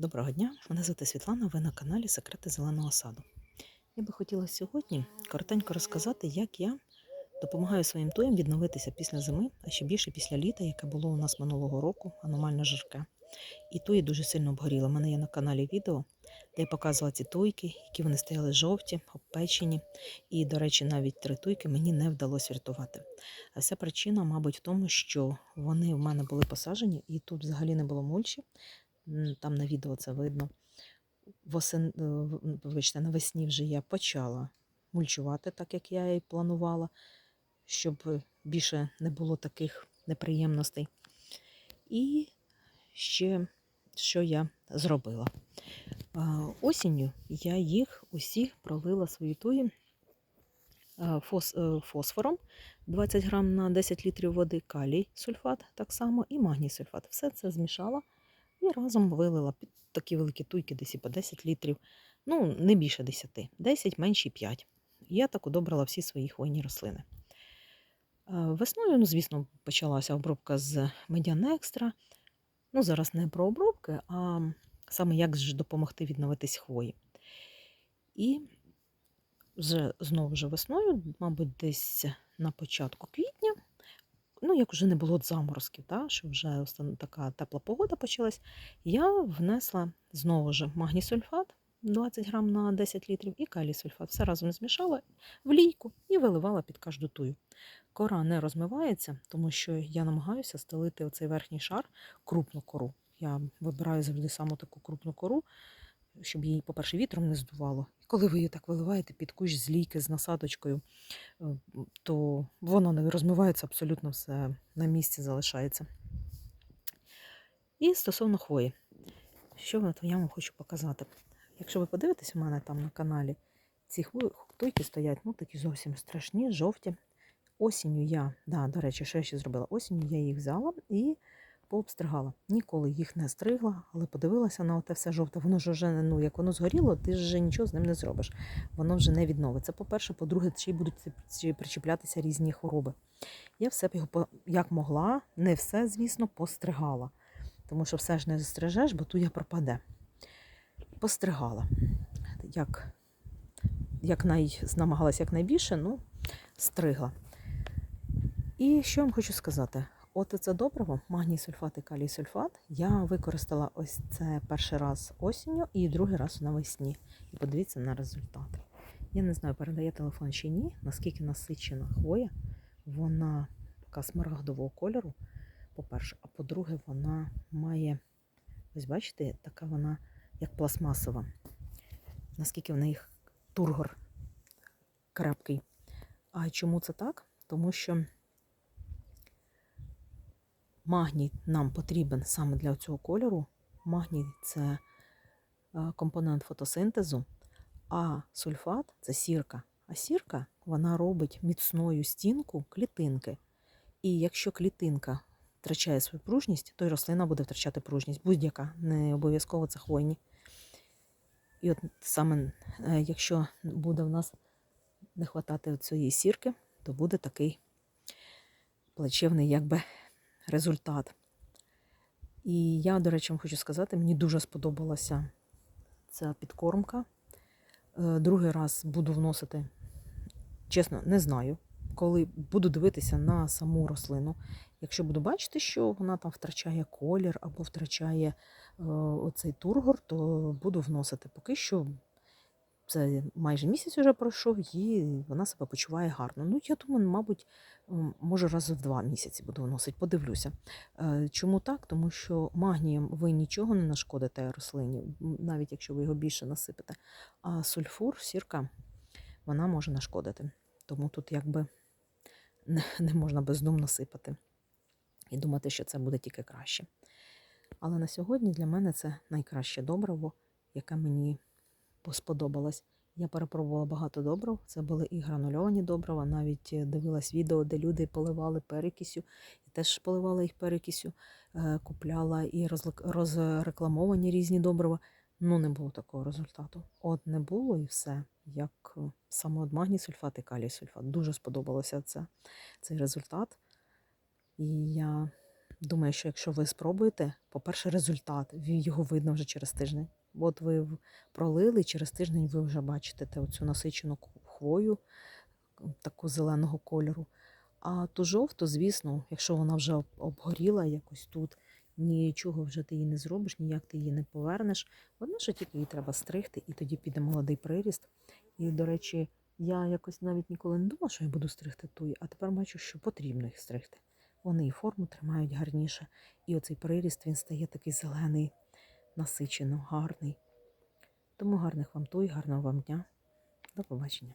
Доброго дня, мене звати Світлана, ви на каналі Секрети Зеленого саду. Я би хотіла сьогодні коротенько розказати, як я допомагаю своїм туям відновитися після зими, а ще більше після літа, яке було у нас минулого року, аномально жарке. І туї дуже сильно обгоріли. У мене є на каналі відео, де я показувала ці туйки, які вони стояли жовті, обпечені. І, до речі, навіть три туйки мені не вдалося врятувати. А вся причина, мабуть, в тому, що вони в мене були посаджені, і тут взагалі не було мульчі. Там на відео це видно. Восен... е, Вибачте, навесні вже я почала мульчувати, так як я і планувала, щоб більше не було таких неприємностей. І ще що я зробила. Осінню я їх усіх пролила фос... е, фосфором 20 грам на 10 літрів води, калій сульфат так само і магній сульфат. Все це змішала разом вилила під такі великі туйки, десь і по 10 літрів. Ну, не більше 10, 10, менші 5. Я так удобрила всі свої хвойні рослини. Е, Весною, ну, звісно, почалася обробка з медяна екстра. Ну, зараз не про обробки, а саме як ж допомогти відновитись хвої. І вже знову ж весною, мабуть, десь на початку квітня, ну, як вже не було заморозків, та, що вже така тепла погода почалась, я внесла знову ж магнісульфат 20 грам на 10 літрів і калій-сульфат. Все разом змішала в лійку і виливала під кожну тую. Кора не розмивається, тому що я намагаюся стелити оцей верхній шар крупну кору. Я вибираю завжди саме таку крупну кору, щоб її, по-перше, вітром не здувало. І коли ви її так виливаєте під кущ з лійки з насадочкою, е, то воно не розмивається абсолютно все на місці залишається. І стосовно хвої, що я вам хочу показати. Якщо ви подивитесь у мене там на каналі, ці туйки стоять, ну такі зовсім страшні, жовті. Осінню я, да, до речі, що ще зробила? Осінню я їх взяла і пообстригала. Ніколи їх не стригла, але подивилася на те все жовте. Воно ж вже, ну, як воно згоріло, ти ж вже нічого з ним не зробиш. Воно вже не відновиться. По-перше, по-друге, ще й будуть причіплятися різні хвороби. Я все як могла, не все, звісно, постригала. Тому що все ж не застрижеш, бо туя пропаде. Постригала. Як, як най, намагалася якнайбільше, ну, стригла. І що я вам хочу сказати? От це добриво, магній сульфат і калій сульфат, я використала ось це перший раз осінню і другий раз навесні. І подивіться на результат. Я не знаю, передає телефон чи ні, наскільки насичена хвоя, вона така смарагдового кольору, по-перше, а по-друге, вона має, ось бачите, така вона як пластмасова. Наскільки в неї тургор крепкий. А чому це так? Тому що магній нам потрібен саме для цього кольору. Магній це е, компонент фотосинтезу, а сульфат це сірка. А сірка вона робить міцною стінку клітинки. І якщо клітинка втрачає свою пружність, то й рослина буде втрачати пружність. Будь-яка, не обов'язково це хвойні. І от саме е, якщо буде в нас не хватати цієї сірки, то буде такий плачевний якби результат. І я, до речі, вам хочу сказати, мені дуже сподобалася ця підкормка. Е, Другий раз буду вносити, чесно, не знаю, коли буду дивитися на саму рослину. Якщо буду бачити, що вона там втрачає колір або втрачає е, оцей тургор, то буду вносити. Поки що це майже місяць вже пройшов, і вона себе почуває гарно. Ну, я думаю, мабуть, може раз в два місяці буду вносити, подивлюся. Е, Чому так? Тому що магнієм ви нічого не нашкодите рослині, навіть якщо ви його більше насипете. А сульфур, сірка, вона може нашкодити. Тому тут якби не, не можна бездумно сипати і думати, що це буде тільки краще. Але на сьогодні для мене це найкраще добриво, яке мені сподобалось. Я перепробувала багато добрив. Це були і гранульовані добрива, навіть е, дивилась відео, де люди поливали перекисю, і теж поливала їх перекисю, е, купляла і розрекламовані різні добрива. Ну, не було такого результату. От не було і все. Як е, саме от сульфат і калій сульфат. Дуже сподобалося це, цей результат. І я думаю, що якщо ви спробуєте, по-перше, результат, його видно вже через тиждень. От ви пролили, через тиждень ви вже бачите те- оцю насичену хвою, таку зеленого кольору. А ту жовту, звісно, якщо вона вже обгоріла якось тут, нічого вже ти її не зробиш, ніяк ти її не повернеш. Одне, що тільки її треба стригти, і тоді піде молодий приріст. І, до речі, я якось навіть ніколи не думала, що я буду стригти туї, а тепер бачу, що потрібно їх стригти. Вони і форму тримають гарніше. І оцей приріст він стає такий зелений, насичено, гарний. Тому гарних вам той, гарного вам дня. До побачення.